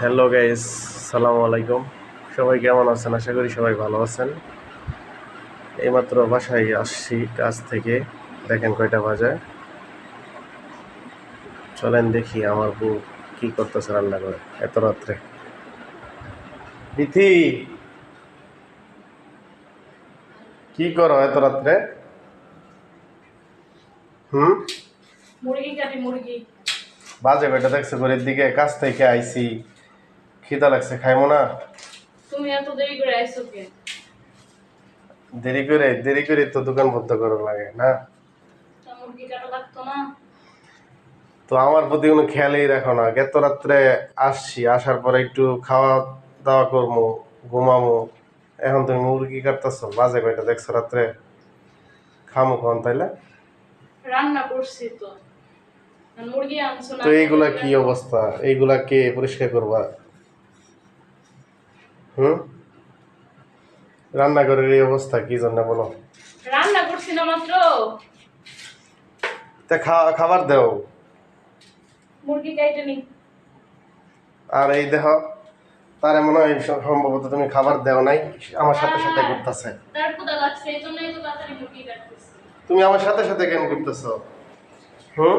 Hello guys সালামু আলাইকুম। সবাই কেমন আছেন? আশা করি সবাই ভালো আছেন। এইমাত্র বাসায় আসছি কাজ থেকে। দেখেন কয়টা বাজে। চলেন দেখি আমার বউ কি করতেছে রান্না করে এত রাত্রে। বিথি কি করো এত রাত্রে? হুম? মুরগি কাটি মুরগি। বাজে কয়টা? দেখছে ঘরের দিকে কাজ থেকে আইছি। খিদা লাগছে খাইমো না। তুমি এত দেরি করে আইছো কে দেরি করে দেরি করে তো দোকান বন্ধ করা লাগে না? তা মুরগি কাটা লাগতো না। তো আমার প্রতি কোনো খেয়ালই রাখো না। গেত রাত্রে আসছি আসার পরে একটু খাওয়া দাওয়া করব ঘুমামো। এখন তুমি মুরগি কাটতেছো বাজে কয়টা দেখছ রাত্রে? খামো কখন তাইলে? রান্না করছি তো। আর মুরগি আনছো না তো এইগুলা কি অবস্থা? এইগুলা কে পরিষ্কার করবা? হুম? রান্নাঘরের এই অবস্থা কি জন্য বলো? রান্না করছি না মাত্র। তা খাবার দাও। মুরগি কাইটে নি। আর এই দেহ তার মনে হয় সম্ভবত তুমি খাবার দেও নাই আমার সাথে সাথে করতেছে। তার ক্ষুদা লাগছে এই তো তাড়াতাড়ি মুরগি কাটতেছি তুমি আমার সাথে সাথে কেন করতেছ? হুম?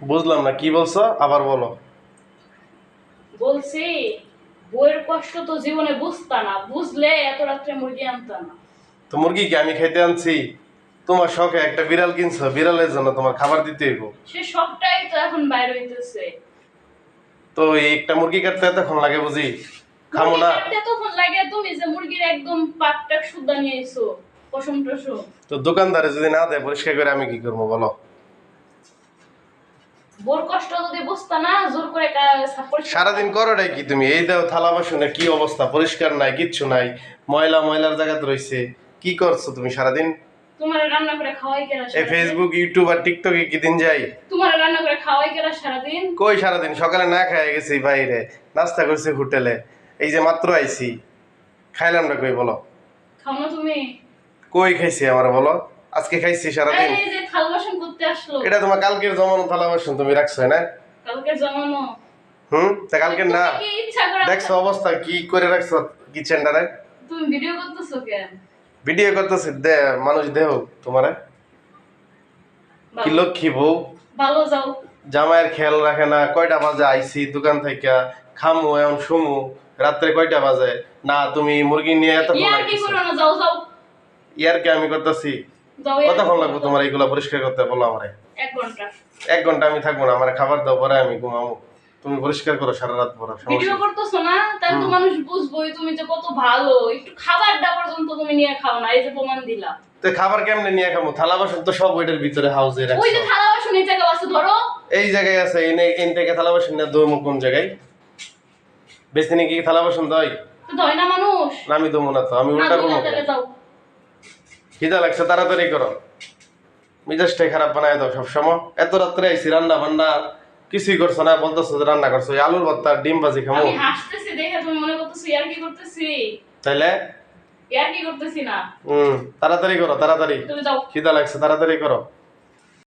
বুঝলাম না কি বলছো? আবার বলো। বলছি বইয়ের কষ্ট তো জীবনে বুঝতা না বুঝলে এত রাত্রে মুরগি আনতা না। তো মুরগি কি আমি খাইতে আনছি? তোমার শখে একটা বিড়াল কিনছো বিড়ালের জন্য তোমার খাবার দিতে হইব। সে সবটাই তো এখন বাইরে হইতেছে। তো এই একটা মুরগি কাটতে এতক্ষণ লাগে বুঝি? খামো না। তখন লাগে তুমি যে মুরগির একদম পাকটা সুদ্ধা নিয়ে এসো পশম টসম তো দোকানদারে যদি না দেয় পরিষ্কার করে আমি কি করব বলো? বোর কষ্ট যদি বুঝতা না জোর করে সারাদিন করোটাই কি তুমি? এই দাও থালা বাসনে কি অবস্থা? পরিষ্কার নাই কিচ্ছু নাই। ময়লা ময়লার জায়গাতে রয়েছে কি করছ তুমি সারাদিন? তোমার রান্না করে খাওয়াই কেনা এই? ফেসবুক ইউটিউব আর টিকটকে কি দিন যাই তোমার রান্না করে খাওয়াই কেনা সারাদিন? কই সারাদিন? সকালে না খাই গেছি বাইরে। নাস্তা করছি হোটেলে। এই যে মাত্র আইছি। খাইলাম না কই বলো? খাও না তুমি। কই খাইছি আমার বলো? আজকে খাইছি সারাদিন। এই যে থাল বাসন করতে আসলো। এটা তোমার কালকের জমানো থালা বাসন তুমি রাখছো না? কালকে জমানো। হুম? তা কালকের না। দেখছ অবস্থা কি করে রাখছো কিচেনটারে? তুমি ভিডিও করতেছো কেন? ভিডিও করতেছি দে মানুষ দেহ তোমারে। কি লক্ষ্মী বউ। ভালো যাও। জামাইয়ের খেয়াল রাখে না কয়টা বাজে আইছি দোকান থেকে খামু এমন শুমু রাত্রে কয়টা বাজে? না তুমি মুরগি নিয়ে এত ইয়ার কি করো না যাও যাও। ইয়ার কি আমি করতেছি। কতক্ষণ লাগবে তোমার এইগুলা পরিষ্কার করতে বলো আমারে? এক ঘণ্টা। এক ঘণ্টা আমি থাকব না আমার খাবার দাও পরে আমি ঘুমাবো। তুমি পরিষ্কার করো সারা রাত পরে ভিডিও করতেছো না? তাহলে তো মানুষ বুঝবোই তুমি যে কত ভালো। একটু খাবারটা পর্যন্ত তুমি নিয়ে খাও না এই যে প্রমাণ দিলা তো খাবার কেমনে নিয়ে খাব? থালা বাসন তো সব ওইটার ভিতরে হাউসে ওই যে থালা বাসন এই জায়গা আছে ধরো। এই জায়গায় আছে এনে এন থেকে থালা বাসন না দমু কোন জায়গায়? বেশি নাকি থালা বাসন দই তো ধয় না মানুষ। না আমি দমু না তো আমি উল্টা করব খিদা লাগছে তাড়াতাড়ি করো। মিজাজটাই খারাপ বানায় দাও সবসময়। এত রাত্রে আইসি রান্না বান্না কিছুই করছ না বলতেছো যে রান্না করছ। আলুর ভর্তা ডিম ভাজি খামো। আমি হাসতেছি দেখে তুমি মনে করতেছো ইয়ার কি করতেছি? তাইলে? ইয়ার কি করতেছি না? হুম তাড়াতাড়ি করো তাড়াতাড়ি। খিদা লাগছে তাড়াতাড়ি করো।